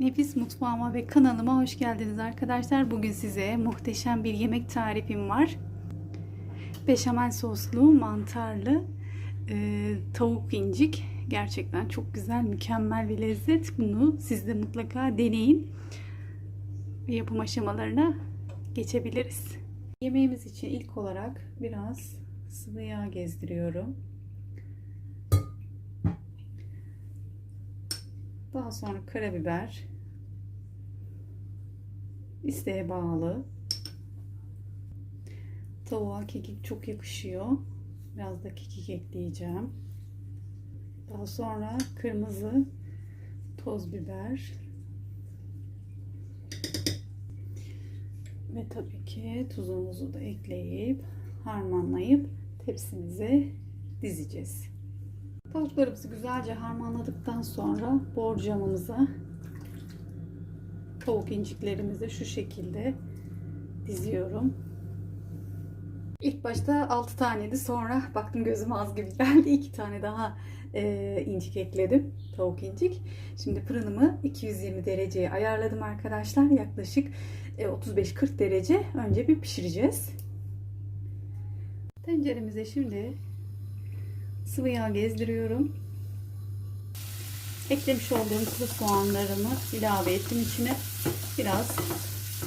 Nefis mutfağıma ve kanalıma hoş geldiniz arkadaşlar. Bugün size muhteşem bir yemek tarifim var. Beşamel soslu, mantarlı e, tavuk incik. Gerçekten çok güzel, mükemmel bir lezzet. Bunu siz de mutlaka deneyin. Yapım aşamalarına geçebiliriz. Yemeğimiz için ilk olarak biraz sıvı yağ gezdiriyorum. Daha sonra karabiber. İsteğe bağlı. Tavuğa kekik çok yakışıyor. Biraz da kekik ekleyeceğim. Daha sonra kırmızı toz biber. Ve tabii ki tuzumuzu da ekleyip harmanlayıp tepsimize dizeceğiz. Tavuklarımızı güzelce harmanladıktan sonra borcamımıza tavuk inciklerimizi şu şekilde diziyorum. İlk başta 6 taneydi sonra baktım gözüm az gibi geldi. 2 tane daha e, incik ekledim. Tavuk incik. Şimdi fırınımı 220 dereceye ayarladım arkadaşlar. Yaklaşık e, 35-40 derece önce bir pişireceğiz. Tenceremize şimdi sıvı yağ gezdiriyorum. Eklemiş olduğum kuru soğanlarımı ilave ettim içine. Biraz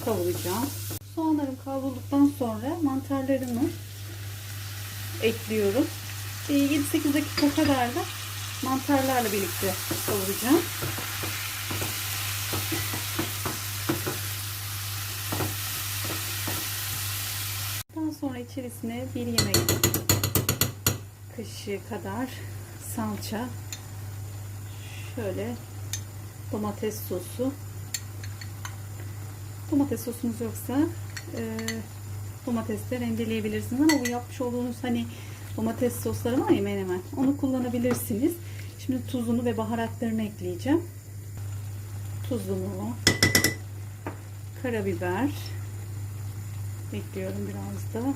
kavuracağım. Soğanlarım kavrulduktan sonra mantarlarımı ekliyorum. 7-8 dakika kadar da mantarlarla birlikte kavuracağım. Daha sonra içerisine bir yemek kaşığı kadar salça, şöyle domates sosu. Domates sosunuz yoksa e, domatesle rendeleyebilirsiniz ama bu yapmış olduğunuz hani domates sosları var ya menemen onu kullanabilirsiniz. Şimdi tuzunu ve baharatlarını ekleyeceğim. Tuzunu, karabiber ekliyorum biraz da.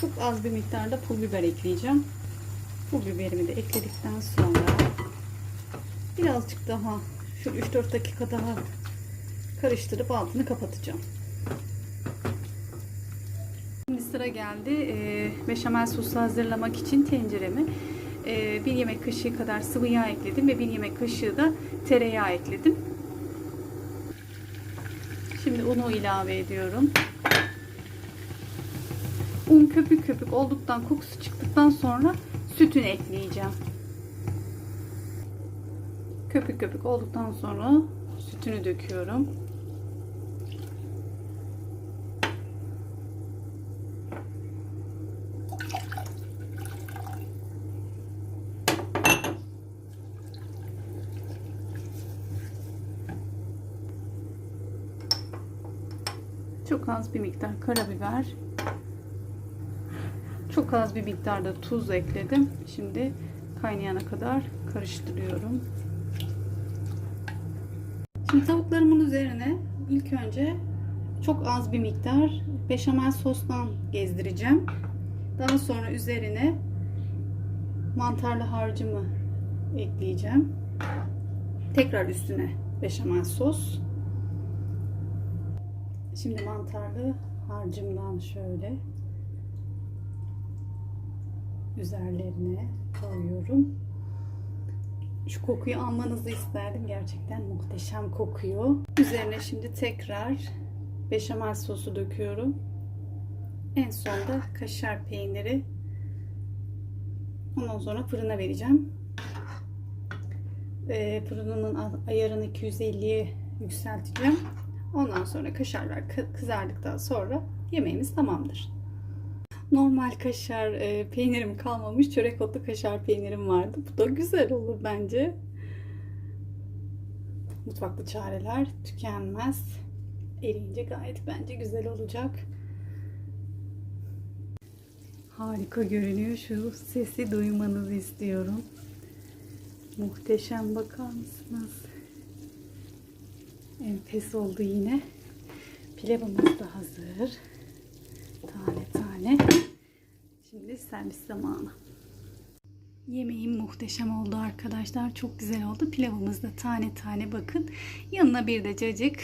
Çok az bir miktarda pul biber ekleyeceğim. Pul biberimi de ekledikten sonra birazcık daha şu 3-4 dakika daha karıştırıp altını kapatacağım. Şimdi sıra geldi e, beşamel sosu hazırlamak için tenceremi e, bir yemek kaşığı kadar sıvı yağ ekledim ve bir yemek kaşığı da tereyağı ekledim. Şimdi unu ilave ediyorum. Un köpük köpük olduktan kokusu çıktıktan sonra sütünü ekleyeceğim. Köpük köpük olduktan sonra sütünü döküyorum. Çok az bir miktar karabiber. Çok az bir miktarda tuz ekledim. Şimdi kaynayana kadar karıştırıyorum. Şimdi tavuklarımın üzerine ilk önce çok az bir miktar beşamel sostan gezdireceğim. Daha sonra üzerine mantarlı harcımı ekleyeceğim. Tekrar üstüne beşamel sos. Şimdi mantarlı harcımdan şöyle üzerlerine koyuyorum. Şu kokuyu almanızı isterdim. Gerçekten muhteşem kokuyor. Üzerine şimdi tekrar beşamel sosu döküyorum. En sonda kaşar peyniri. Ondan sonra fırına vereceğim. E, fırınımın ayarını 250'ye yükselteceğim. Ondan sonra kaşarlar kızardıktan sonra yemeğimiz tamamdır. Normal kaşar e, peynirim kalmamış. Çörek otlu kaşar peynirim vardı. Bu da güzel olur bence. Mutfakta çareler tükenmez. Eriyince gayet bence güzel olacak. Harika görünüyor. Şu sesi duymanızı istiyorum. Muhteşem bakar mısınız? Enfes oldu yine. Pilavımız da hazır. Tane tane. Şimdi servis zamanı. Yemeğim muhteşem oldu arkadaşlar. Çok güzel oldu. Pilavımız da tane tane bakın. Yanına bir de cacık.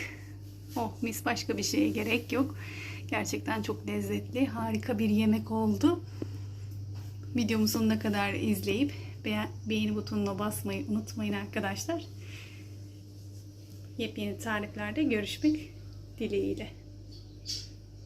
Oh mis başka bir şeye gerek yok. Gerçekten çok lezzetli. Harika bir yemek oldu. Videomu sonuna kadar izleyip beğen- beğeni butonuna basmayı unutmayın arkadaşlar. Yepyeni tariflerde görüşmek dileğiyle.